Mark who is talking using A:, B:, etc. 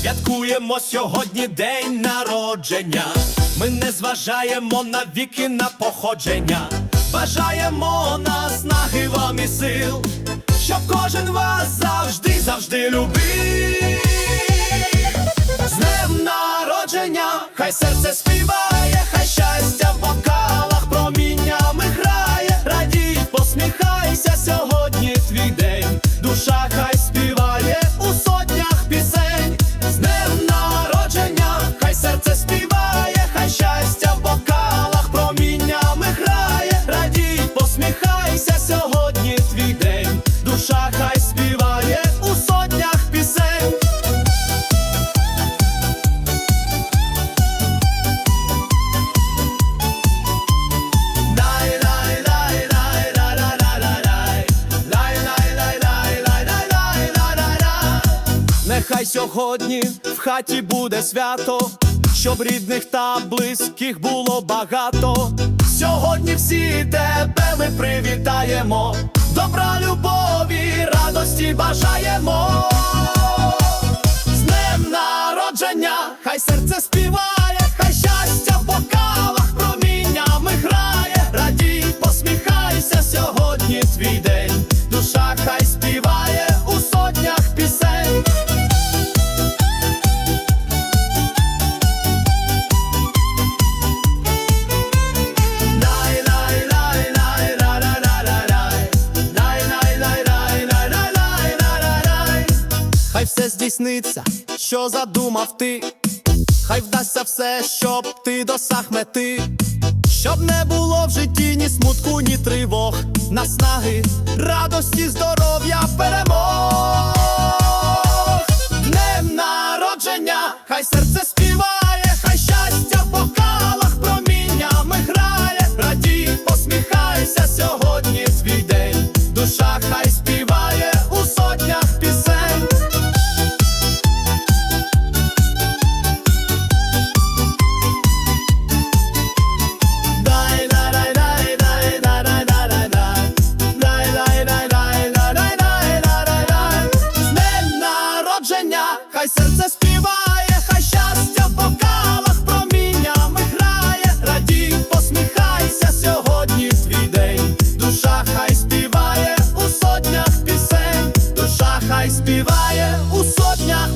A: Святкуємо сьогодні день народження. Ми не зважаємо на віки на походження. Бажаємо наснаги вам і сил, щоб кожен вас завжди, завжди любив. Серце співає, хай щастя в бокалах проміннями грає, радій, посміхайся сьогодні твій день, душа хай співає у сотнях пісень, з днем народження, хай серце співає, хай щастя в бокалах проміннями грає, радій, посміхайся сьогодні твій день, душа хай Нехай сьогодні в хаті буде свято, щоб рідних та близьких було багато. Сьогодні всі тебе ми привітаємо, добра любові, радості бажаємо. З днем народження, хай серце співає, Здійсниться, що задумав ти, хай вдасться все, щоб ти досяг мети, щоб не було в житті ні смутку, ні тривог, наснаги, радості, здоров'я, хай серце співає, хай щастя в бокалах проміннями грає, радій, посміхайся сьогодні свій день, душа хай співає у сотнях пісень, душа хай співає у сотнях